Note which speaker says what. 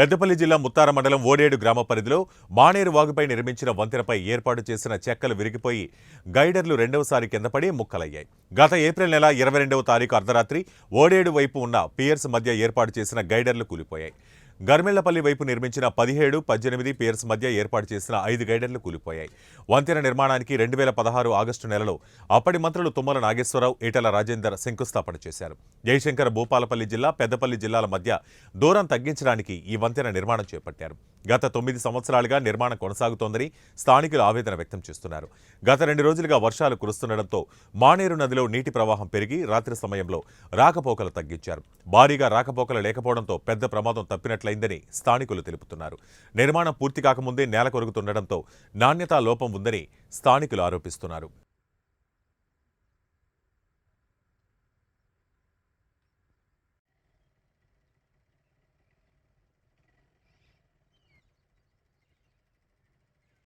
Speaker 1: పెద్దపల్లి జిల్లా ముత్తార మండలం ఓడేడు గ్రామ పరిధిలో మానేరు వాగుపై నిర్మించిన వంతెనపై ఏర్పాటు చేసిన చెక్కలు విరిగిపోయి గైడర్లు రెండవసారి కిందపడి ముక్కలయ్యాయి. గత ఏప్రిల్ నెల ఇరవై రెండవ తారీఖు అర్ధరాత్రి ఓడేడు వైపు ఉన్న పియర్స్ మధ్య ఏర్పాటు చేసిన గైడర్లు కూలిపోయాయి. గర్మెళ్ళపల్లి వైపు నిర్మించిన పదిహేడు పద్దెనిమిది పియర్స్ మధ్య ఏర్పాటు చేసిన ఐదు గైడర్లు కూలిపోయాయి. వంతెన నిర్మాణానికి రెండు వేల పదహారు ఆగస్టు నెలలో అప్పటి మంత్రులు తుమ్మల నాగేశ్వరరావు ఈటల రాజేందర్ శంకుస్థాపన చేశారు. జయశంకర్ భూపాలపల్లి జిల్లా పెద్దపల్లి జిల్లాల మధ్య దూరం తగ్గించడానికి ఈ వంతెన నిర్మాణం చేపట్టారు. గత తొమ్మిది సంవత్సరాలుగా నిర్మాణం కొనసాగుతోందని స్థానికులు ఆవేదన వ్యక్తం చేస్తున్నారు. గత రెండు రోజులుగా వర్షాలు కురుస్తుండటంతో మానేరు నదిలో నీటి ప్రవాహం పెరిగి రాత్రి సమయంలో రాకపోకలు తగ్గించారు. భారీగా రాకపోకలు లేకపోవడంతో పెద్ద ప్రమాదం తప్పినట్లయిందని స్థానికులు తెలుపుతున్నారు. నిర్మాణం పూర్తి కాకముందే నేల కొరుగుతుండటంతో నాణ్యతా లోపం ఉందని స్థానికులు ఆరోపిస్తున్నారు.